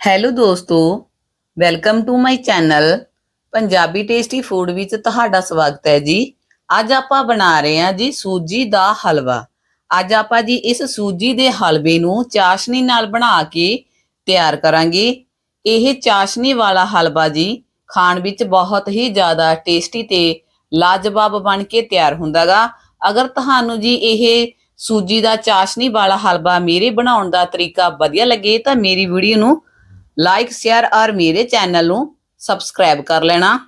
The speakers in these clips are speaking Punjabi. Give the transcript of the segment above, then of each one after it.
ਹੈਲੋ ਦੋਸਤੋ welcome to my channel Punjabi tasty food ਵਿੱਚ ਤੁਹਾਡਾ ਸਵਾਗਤ ਹੈ ਜੀ। ਅੱਜ ਆਪਾਂ ਬਣਾ ਰਹੇ ਹਾਂ ਜੀ ਸੂਜੀ ਦਾ ਹਲਵਾ। ਅੱਜ ਆਪਾਂ ਜੀ ਇਸ ਸੂਜੀ ਦੇ ਹਲਵੇ ਨੂੰ ਚਾਸ਼ਨੀ ਨਾਲ ਬਣਾ ਕੇ ਤਿਆਰ ਕਰਾਂਗੇ। ਇਹ ਚਾਸ਼ਨੀ ਵਾਲਾ ਹਲਵਾ ਜੀ ਖਾਣ ਵਿੱਚ ਬਹੁਤ ਹੀ ਜ਼ਿਆਦਾ ਟੇਸਟੀ ਤੇ ਲਾਜਵਾਬ ਬਣ ਕੇ ਤਿਆਰ ਹੁੰਦਾਗਾ ਅਗਰ ਤੁਹਾਨੂੰ ਜੀ ਇਹ ਸੂਜੀ ਦਾ ਚਾਸ਼ਨੀ ਵਾਲਾ ਹਲਵਾ ਮੇਰੇ ਬਣਾਉਣ ਦਾ ਤਰੀਕਾ ਵਧੀਆ ਲੱਗੇ ਤਾਂ ਮੇਰੀ ਵੀਡੀਓ ਨੂੰ ਲਾਈਕ ਸ਼ੇਅਰ ਔਰ ਮੇਰੇ ਚੈਨਲ ਨੂੰ ਸਬਸਕ੍ਰਾਈਬ ਕਰ ਲੈਣਾ।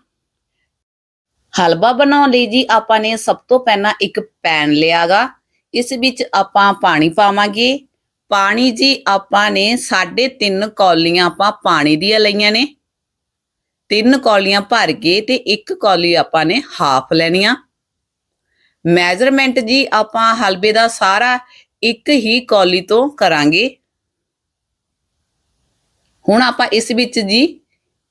ਹਲਵਾ ਬਣਾਉਣ ਲਈ ਜੀ ਆਪਾਂ ਨੇ ਸਭ ਤੋਂ ਪਹਿਲਾਂ ਇੱਕ ਪੈਨ ਲਿਆਗਾ। ਇਸ ਵਿੱਚ ਆਪਾਂ ਪਾਣੀ ਪਾਵਾਂਗੇ। ਪਾਣੀ ਜੀ ਆਪਾਂ ਨੇ 3.5 ਕੌਲੀਆਂ ਆਪਾਂ ਪਾਣੀ ਦੀਆਂ ਲਈਆਂ ਨੇ। ਤਿੰਨ ਕੌਲੀਆਂ ਭਰ ਕੇ ਤੇ ਇੱਕ ਕੌਲੀ ਆਪਾਂ ਨੇ ਹਾਫ ਲੈਣੀਆਂ ਮੈਜ਼ਰਮੈਂਟ ਜੀ ਆਪਾਂ ਹਲਵੇ ਦਾ ਸਾਰਾ ਇੱਕ ਹੀ ਕੌਲੀ ਤੋਂ ਕਰਾਂਗੇ। ਹੁਣ ਆਪਾਂ ਇਸ ਵਿੱਚ ਜੀ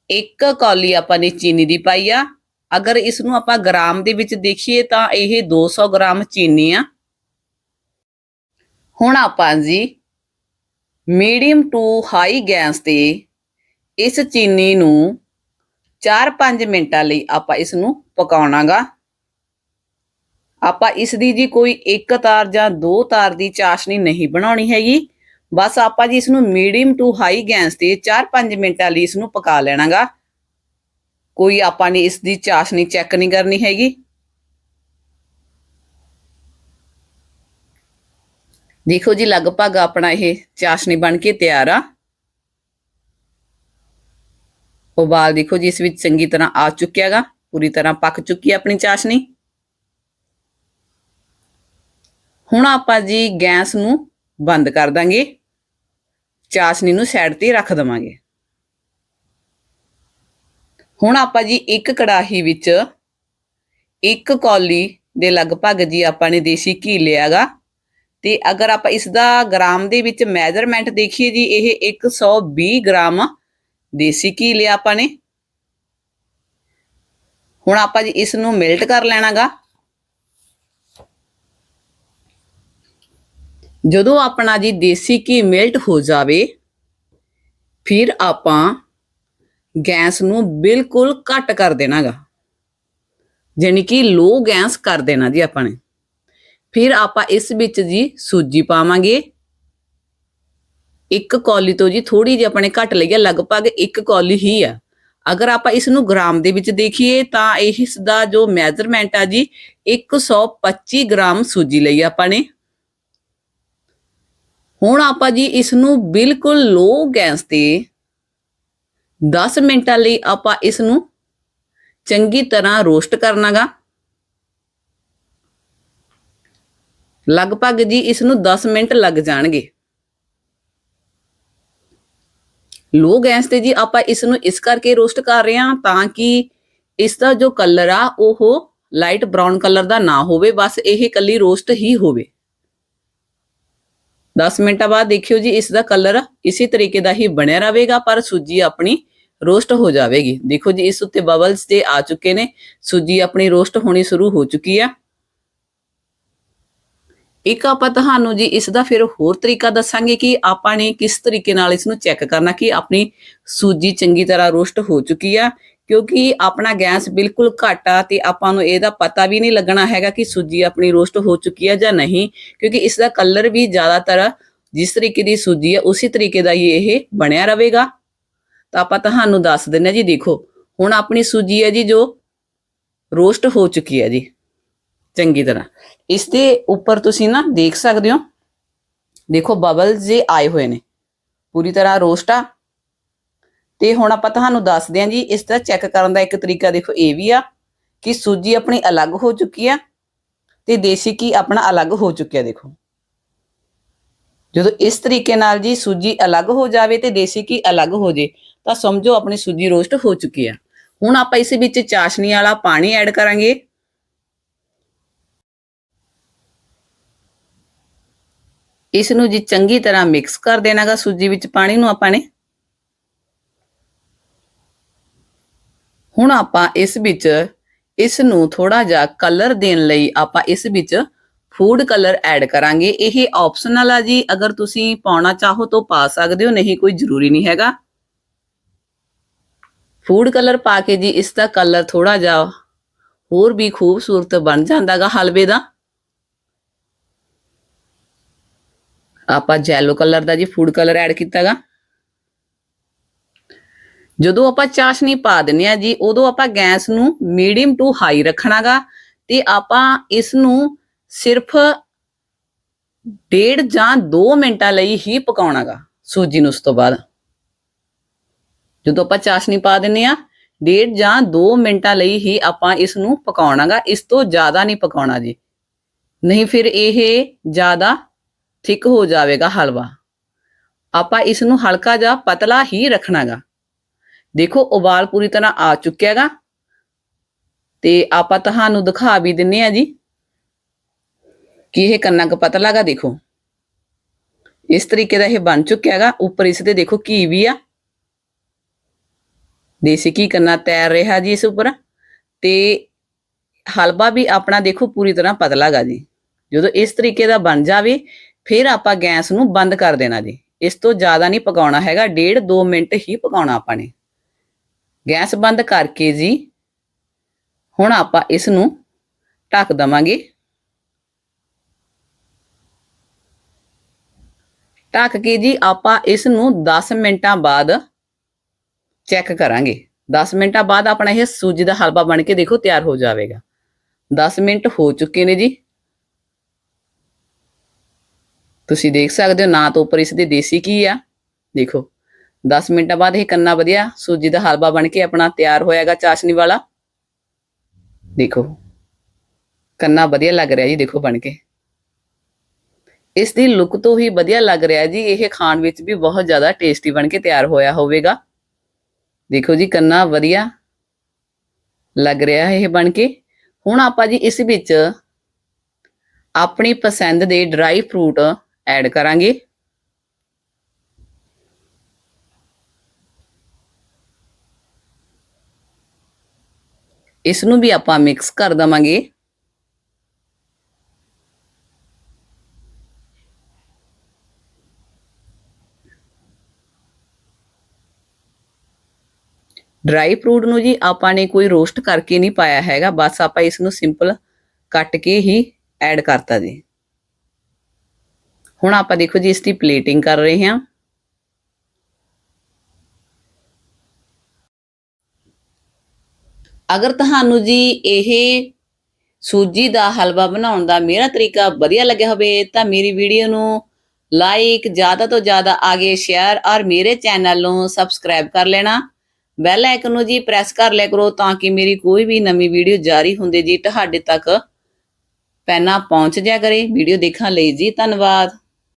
ਇੱਕ ਕੌਲੀ ਆਪਾਂ ਨੇ ਚੀਨੀ ਦੀ ਪਾਈ ਆ। ਅਗਰ ਇਸ ਨੂੰ ਆਪਾਂ ਗ੍ਰਾਮ ਦੇ ਵਿੱਚ ਦੇਖੀਏ ਤਾਂ ਇਹ 200 ਗ੍ਰਾਮ ਚੀਨੀ ਆ। ਹੁਣ ਆਪਾਂ ਜੀ ਮੀਡੀਅਮ ਟੂ ਹਾਈ ਗੈਸ ਤੇ ਇਸ ਚੀਨੀ ਨੂੰ 4-5 ਮਿੰਟਾਂ ਲਈ ਆਪਾਂ ਇਸ ਨੂੰ ਪਕਾਉਣਾਗਾ। ਆਪਾਂ ਇਸ ਦੀ ਜੀ ਕੋਈ ਇੱਕ ਤਾਰ ਜਾਂ ਦੋ ਤਾਰ ਦੀ ਚਾਸ਼ਨੀ ਨਹੀਂ ਬਣਾਉਣੀ ਹੈਗੀ। ਬਸ ਆਪਾਂ ਜੀ ਇਸ ਨੂੰ ਮੀਡੀਅਮ ਟੂ ਹਾਈ ਗੈਸ ਤੇ 4-5 ਮਿੰਟਾਂ ਲਈ ਇਸ ਨੂੰ ਪਕਾ ਲੈਣਾਗਾ। ਕੋਈ ਆਪਾਂ ਨੇ ਇਸ ਦੀ ਚਾਸ਼ਨੀ ਚੈੱਕ ਨਹੀਂ ਕਰਨੀ ਹੈਗੀ। ਦੇਖੋ ਜੀ, ਲਗਭਗ ਆਪਣਾ ਇਹ ਚਾਸ਼ਨੀ ਬਣ ਕੇ ਤਿਆਰ ਆ। ਉਬਾਲ ਦੇਖੋ ਜੀ, ਇਸ ਵਿੱਚ ਚੰਗੀ ਤਰ੍ਹਾਂ ਆ ਚੁੱਕਿਆਗਾ। ਪੂਰੀ ਤਰ੍ਹਾਂ ਪੱਕ ਚੁੱਕੀ ਆਪਣੀ ਚਾਸ਼ਨੀ। ਹੁਣ ਆਪਾਂ ਜੀ ਗੈਸ ਨੂੰ ਬੰਦ ਕਰ ਦਾਂਗੇ। ਚਾਸ਼ਨੀ ਨੂੰ ਸਾਈਡ ਤੇ ਰੱਖ ਦਵਾਂਗੇ। ਹੁਣ ਆਪਾਂ ਜੀ ਇੱਕ ਕੜਾਹੀ ਵਿੱਚ ਇੱਕ ਕੌਲੀ ਦੇ ਲਗਭਗ ਜੀ ਆਪਾਂ ਨੇ ਦੇਸੀ ਘੀ ਲਿਆਗਾ ਤੇ ਅਗਰ ਆਪਾਂ ਇਸ ਦਾ ਗ੍ਰਾਮ ਦੇ ਵਿੱਚ ਮੈਜ਼ਰਮੈਂਟ ਦੇਖੀਏ ਜੀ, ਇਹ 120 ਗ੍ਰਾਮ ਦੇਸੀ ਘੀ ਲਿਆ ਆਪਾਂ ਨੇ। ਹੁਣ ਆਪਾਂ ਜੀ ਇਸ ਨੂੰ ਮੈਲਟ ਕਰ ਲੈਣਾਗਾ ਜਦੋਂ ਆਪਣਾ ਜੀ ਦੇਸੀ ਘੀ ਮੈਲਟ ਹੋ ਜਾਵੇ, ਫਿਰ ਆਪਾਂ ਗੈਸ ਨੂੰ ਬਿਲਕੁਲ ਘੱਟ ਕਰ ਦੇਣਾਗਾ। ਯਾਨੀ ਕਿ ਲੋ ਗੈਸ ਕਰ ਦੇਣਾ ਜੀ ਆਪਾਂ ਨੇ। ਫਿਰ ਆਪਾਂ ਇਸ ਵਿੱਚ ਜੀ ਸੂਜੀ ਪਾਵਾਂਗੇ। ਇੱਕ ਕੌਲੀ ਤੋਂ ਜੀ ਥੋੜੀ ਜਿਹੀ ਆਪਣੇ ਘੱਟ ਲਈ ਹੈ ਲਗਭਗ ਇੱਕ ਕੌਲੀ ਹੀ ਆ। ਅਗਰ ਆਪਾਂ ਇਸ ਨੂੰ ਗ੍ਰਾਮ ਦੇ ਵਿੱਚ ਦੇਖੀਏ ਤਾਂ ਇਸ ਦਾ ਜੋ ਮੈਜ਼ਰਮੈਂਟ ਆ ਜੀ 125 ਗ੍ਰਾਮ ਸੂਜੀ ਲਈ ਆਪਾਂ ਨੇ। ਹੁਣ ਆਪਾਂ ਜੀ ਇਸ ਨੂੰ ਬਿਲਕੁਲ ਲੋ ਗੈਸ ਤੇ 10 ਮਿੰਟਾਂ ਲਈ ਆਪਾਂ ਇਸ ਨੂੰ ਚੰਗੀ ਤਰ੍ਹਾਂ ਰੋਸਟ ਕਰਨਾਗਾ। ਲਗਭਗ ਜੀ ਇਸ ਨੂੰ 10 ਮਿੰਟ ਲੱਗ ਜਾਣਗੇ। ਲੋ ਗੈਸ ਤੇ ਜੀ ਆਪਾਂ ਇਸ ਨੂੰ ਇਸ ਕਰਕੇ ਰੋਸਟ ਕਰ ਰਹੇ ਹਾਂ ਤਾਂ ਕਿ ਇਸ ਦਾ ਜੋ ਕਲਰ ਆ ਉਹ ਲਾਈਟ ਬ੍ਰਾਊਨ ਕਲਰ ਦਾ ਨਾ ਹੋਵੇ, ਬਸ ਇਹ ਕੱਲੀ ਰੋਸਟ ਹੀ ਹੋਵੇ। 10 ਮਿੰਟਾਂ ਬਾਅਦ ਦੇਖਿਓ ਜੀ, ਇਸ ਦਾ ਕਲਰ ਇਸੇ ਤਰੀਕੇ ਦਾ ਹੀ ਬਣਿਆ ਰਹੇਗਾ, ਪਰ ਸੂਜੀ ਆਪਣੀ ਰੋਸਟ ਹੋ ਜਾਵੇਗੀ। ਦੇਖੋ ਜੀ, ਇਸ ਉੱਤੇ ਬਬਲਸ ਤੇ ਆ ਚੁੱਕੇ ਨੇ। ਸੂਜੀ ਆਪਣੀ ਰੋਸਟ ਹੋਣੀ ਸ਼ੁਰੂ ਹੋ ਚੁੱਕੀ ਆ। ਇੱਕ ਆਪਾਂ ਤੁਹਾਨੂੰ ਜੀ, ਇਸ ਦਾ ਫਿਰ ਹੋਰ ਤਰੀਕਾ ਦੱਸਾਂਗੇ ਕਿ ਆਪਾਂ ਨੇ ਕਿਸ ਤਰੀਕੇ ਨਾਲ ਇਸ ਨੂੰ ਚੈੱਕ ਕਰਨਾ ਕਿ ਆਪਣੀ ਸੂਜੀ ਚੰਗੀ ਤਰ੍ਹਾਂ ਰੋਸਟ ਹੋ ਚੁੱਕੀ ਆ। ਕਿਉਂਕਿ ਆਪਣਾ ਗੈਸ ਬਿਲਕੁਲ ਘੱਟ ਆ ਤੇ ਆਪਾਂ ਨੂੰ ਇਹਦਾ ਪਤਾ ਵੀ ਨਹੀਂ ਲੱਗਣਾ ਹੈਗਾ ਕਿ ਸੂਜੀ ਆਪਣੀ ਰੋਸਟ ਹੋ ਚੁੱਕੀ ਆ ਜਾਂ ਨਹੀਂ, ਕਿਉਂਕਿ ਇਸ ਦਾ ਕਲਰ ਵੀ ਜ਼ਿਆਦਾਤਰ ਜਿਸ ਤਰੀਕੇ ਦੀ ਸੂਜੀ ਹੈ ਉਸੇ ਤਰੀਕੇ ਦਾ ਹੀ ਇਹ ਬਣਿਆ ਰਹੇਗਾ। ਤਾਂ ਆਪਾਂ ਤੁਹਾਨੂੰ ਦੱਸ ਦਿੰਨੇ ਜੀ, ਦੇਖੋ, ਹੁਣ ਆਪਣੀ ਸੂਜੀ ਹੈ ਜੀ ਜੋ ਰੋਸਟ ਹੋ ਚੁੱਕੀ ਹੈ ਜੀ, ਚੰਗੀ ਤਰ੍ਹਾਂ। ਇਸ ਦੇ ਉੱਪਰ ਤੁਸੀਂ ਨਾ ਦੇਖ ਸਕਦੇ ਹੋ, ਦੇਖੋ ਬਬਲ ਜੇ ਆਏ ਹੋਏ ਨੇ, ਪੂਰੀ ਤਰ੍ਹਾਂ ਰੋਸਟ ਆ ਤੇ ਹੁਣ ਆਪਾਂ ਤੁਹਾਨੂੰ ਦੱਸਦੇ ਹਾਂ ਜੀ, ਇਸ ਤਰ੍ਹਾਂ ਚੈੱਕ ਕਰਨ ਦਾ ਇੱਕ ਤਰੀਕਾ ਦੇਖੋ, ਇਹ ਵੀ ਆ ਕਿ ਸੂਜੀ ਆਪਣੀ ਅਲੱਗ ਹੋ ਚੁੱਕੀ ਆ ਤੇ ਦੇਸੀ ਘੀ ਆਪਣਾ ਅਲੱਗ ਹੋ ਚੁੱਕਿਆ ਦੇਖੋ। ਜਦੋਂ ਇਸ ਤਰੀਕੇ ਨਾਲ ਜੀ ਸੂਜੀ ਅਲੱਗ ਹੋ ਜਾਵੇ ਤੇ ਦੇਸੀ ਘੀ ਅਲੱਗ ਹੋ ਜੇ, ਤਾਂ ਸਮਝੋ ਆਪਣੀ ਸੂਜੀ ਰੋਸਟ ਹੋ ਚੁੱਕੀ ਆ। ਹੁਣ ਆਪਾਂ ਇਸ ਵਿੱਚ ਚਾਸ਼ਨੀ ਵਾਲਾ ਪਾਣੀ ਐਡ ਕਰਾਂਗੇ। ਇਸ ਨੂੰ ਜੀ ਚੰਗੀ ਤਰ੍ਹਾਂ ਮਿਕਸ ਕਰ ਦੇਣਾਗਾ ਸੂਜੀ ਵਿੱਚ ਪਾਣੀ ਨੂੰ ਆਪਾਂ ਨੇ। ਹੁਣ ਆਪਾਂ ਇਸ ਵਿੱਚ ਇਸ ਨੂੰ ਥੋੜਾ ਜਿਹਾ ਕਲਰ ਦੇਣ ਲਈ ਆਪਾਂ ਇਸ ਵਿੱਚ ਫੂਡ ਕਲਰ ਐਡ ਕਰਾਂਗੇ। ਇਹ ਆਪਸ਼ਨਲ ਆ ਜੀ। ਅਗਰ ਤੁਸੀਂ ਪਾਉਣਾ ਚਾਹੋ ਤਾਂ ਪਾ ਸਕਦੇ ਹੋ, ਨਹੀਂ ਕੋਈ ਜ਼ਰੂਰੀ ਨਹੀਂ ਹੈਗਾ। ਫੂਡ ਕਲਰ ਪਾ ਕੇ ਜੀ, ਇਸ ਦਾ ਕਲਰ ਥੋੜਾ ਜਿਹਾ ਹੋਰ ਵੀ ਖੂਬਸੂਰਤ ਬਣ ਜਾਂਦਾਗਾ ਹਲਵੇ ਦਾ। ਆਪਾਂ ਜੈਲੋ ਕਲਰ ਦਾ ਜੀ ਫੂਡ ਕਲਰ ਐਡ ਕੀਤਾਗਾ ਜਦੋਂ ਆਪਾਂ ਚਾਸ਼ਨੀ ਪਾ ਦਿੰਨੇ ਆ ਜੀ, ਉਦੋਂ ਆਪਾਂ ਗੈਸ ਨੂੰ ਮੀਡੀਅਮ ਟੂ ਹਾਈ ਰੱਖਣਾਗਾ ਤੇ ਆਪਾਂ ਇਸ ਨੂੰ ਸਿਰਫ ਡੇਢ ਜਾਂ 2 ਮਿੰਟਾਂ ਲਈ ਹੀ ਪਕਾਉਣਾਗਾ, ਸੂਜੀ ਨੂੰ ਉਸ ਤੋਂ ਬਾਅਦ। ਜਦੋਂ ਆਪਾਂ ਚਾਸ਼ਨੀ ਪਾ ਦਿੰਨੇ ਆ ਡੇਢ ਜਾਂ 2 ਮਿੰਟਾਂ ਲਈ ਹੀ ਆਪਾਂ ਇਸ ਨੂੰ ਪਕਾਉਣਾਗਾ, ਇਸ ਤੋਂ ਜ਼ਿਆਦਾ ਨਹੀਂ ਪਕਾਉਣਾ ਜੀ। ਨਹੀਂ ਫਿਰ ਇਹ ਜ਼ਿਆਦਾ ਥਿਕ ਹੋ ਜਾਵੇਗਾ ਹਲਵਾ। ਆਪਾਂ ਇਸ ਨੂੰ ਹਲਕਾ ਜਾਂ ਪਤਲਾ ਹੀ ਰੱਖਣਾਗਾ। ਦੇਖੋ ਉਬਾਲ ਪੂਰੀ ਤਰ੍ਹਾਂ ਆ ਚੁੱਕਿਆ ਚੁੱਕਿਆਗਾ ਤੇ ਆਪਾਂ ਤੁਹਾਨੂੰ ਦਿਖਾ ਵੀ ਦਿੰਨੇ ਆ ਜੀ ਕਿ ਇਹ ਕੰਨਾ ਕ ਪਤਲਾਗਾ ਦੇਖੋ। ਇਸ ਤਰੀਕੇ ਦਾ ਇਹ ਬਣ ਚੁੱਕਿਆ ਚੁੱਕਿਆਗਾ ਉੱਪਰ ਇਸ ਦੇ ਦੇਖੋ ਘੀ ਵੀ ਆ। ਦੇਸੀ ਘੀ ਕੰਨਾ ਤੈਰ ਰਿਹਾ ਜੀ ਇਸ ਉੱਪਰ। ਤੇ ਹਲਵਾ ਵੀ ਆਪਣਾ ਦੇਖੋ ਪੂਰੀ ਤਰ੍ਹਾਂ ਪਤਲਾ ਪਤਲਾਗਾ ਜੀ। ਜਦੋਂ ਇਸ ਤਰੀਕੇ ਦਾ ਬਣ ਜਾਵੇ, ਫਿਰ ਆਪਾਂ ਗੈਸ ਨੂੰ ਬੰਦ ਕਰ ਦੇਣਾ ਜੀ। ਇਸ ਤੋਂ ਜ਼ਿਆਦਾ ਨਹੀਂ ਪਕਾਉਣਾ ਹੈਗਾ। ਡੇਢ 2 ਮਿੰਟ ਹੀ ਪਕਾਉਣਾ ਆਪਾਂ ਨੇ। ਗੈਸ ਬੰਦ ਕਰਕੇ ਜੀ, ਹੁਣ ਆਪਾਂ ਇਸ ਨੂੰ ਢੱਕ ਦਵਾਂਗੇ। ਢੱਕ ਕੇ ਜੀ ਆਪਾਂ ਇਸ ਨੂੰ 10 ਮਿੰਟਾਂ ਬਾਅਦ ਚੈੱਕ ਕਰਾਂਗੇ। 10 ਮਿੰਟਾਂ ਬਾਅਦ ਆਪਣਾ ਇਹ ਸੂਜੀ ਦਾ ਹਲਵਾ ਬਣ ਕੇ ਦੇਖੋ ਤਿਆਰ ਹੋ ਜਾਵੇਗਾ। 10 ਮਿੰਟ ਹੋ ਚੁੱਕੇ ਨੇ ਜੀ। ਤੁਸੀਂ ਦੇਖ ਸਕਦੇ ਹੋ ਨਾ ਤੋਂ ਉੱਪਰ ਇਸ ਦੇ ਦੇਸੀ ਕੀ ਆ। ਦੇਖੋ। 10 ਮਿੰਟਾਂ ਬਾਅਦ ਇਹ ਕੰਨਾ ਵਧੀਆ ਸੂਜੀ ਦਾ ਹਲਵਾ ਬਣ ਕੇ ਆਪਣਾ ਤਿਆਰ ਹੋਇਆਗਾ ਚਾਸ਼ਨੀ ਵਾਲਾ। ਦੇਖੋ, ਕੰਨਾ ਵਧੀਆ ਲੱਗ ਰਿਹਾ ਜੀ, ਦੇਖੋ ਬਣ ਕੇ। ਇਸ ਦੀ ਲੁੱਕ ਤੋਂ ਹੀ ਵਧੀਆ ਲੱਗ ਰਿਹਾ ਜੀ, ਇਹ ਖਾਣ ਵਿੱਚ ਵੀ ਬਹੁਤ ਜ਼ਿਆਦਾ ਟੇਸਟੀ ਬਣ ਕੇ ਤਿਆਰ ਹੋਇਆ ਹੋਵੇਗਾ। ਦੇਖੋ ਜੀ, ਕੰਨਾ ਵਧੀਆ ਲੱਗ ਰਿਹਾ ਇਹ ਬਣ ਕੇ। ਹੁਣ ਆਪਾਂ ਜੀ ਇਸ ਵਿੱਚ ਆਪਣੀ ਪਸੰਦ ਦੇ ਡਰਾਈ ਫਰੂਟ ਐਡ ਕਰਾਂਗੇ। ਇਸ ਨੂੰ ਵੀ ਆਪਾਂ ਮਿਕਸ ਕਰ ਦਵਾਂਗੇ। ਡਰਾਈ ਫਰੂਟ ਨੂੰ ਜੀ ਆਪਾਂ ਨੇ ਕੋਈ ਰੋਸਟ ਕਰਕੇ ਨਹੀਂ ਪਾਇਆ ਹੈਗਾ, ਬਸ ਆਪਾਂ ਇਸ ਨੂੰ ਸਿੰਪਲ ਕੱਟ ਕੇ ਹੀ ਐਡ ਕਰਤਾ ਜੀ। ਹੁਣ ਆਪਾਂ ਦੇਖੋ ਜੀ ਇਸ ਦੀ ਪਲੇਟਿੰਗ ਕਰ ਰਹੇ ਹਾਂ। ਅਗਰ ਤੁਹਾਨੂੰ ਜੀ ਇਹ ਸੂਜੀ ਦਾ ਹਲਵਾ ਬਣਾਉਣ ਦਾ ਮੇਰਾ ਤਰੀਕਾ ਵਧੀਆ ਲੱਗਿਆ ਹੋਵੇ, ਤਾਂ ਮੇਰੀ ਵੀਡੀਓ ਨੂੰ ਲਾਈਕ ਜ਼ਿਆਦਾ ਤੋਂ ਜ਼ਿਆਦਾ ਆਗੇ ਸ਼ੇਅਰ ਔਰ ਮੇਰੇ ਚੈਨਲ ਨੂੰ ਸਬਸਕ੍ਰਾਈਬ ਕਰ ਲੈਣਾ। ਬੈਲ ਆਈਕਨ ਨੂੰ ਜੀ ਪ੍ਰੈਸ ਕਰ ਲਿਆ ਕਰੋ ਤਾਂ ਕਿ ਮੇਰੀ ਕੋਈ ਵੀ ਨਵੀਂ ਵੀਡੀਓ ਜਾਰੀ ਹੁੰਦੇ ਜੀ ਤੁਹਾਡੇ ਤੱਕ ਪਹਿਲਾਂ ਪਹੁੰਚ ਜਾਇਆ ਕਰੇ। ਵੀਡੀਓ ਦੇਖਣ ਲਈ ਜੀ, ਧੰਨਵਾਦ।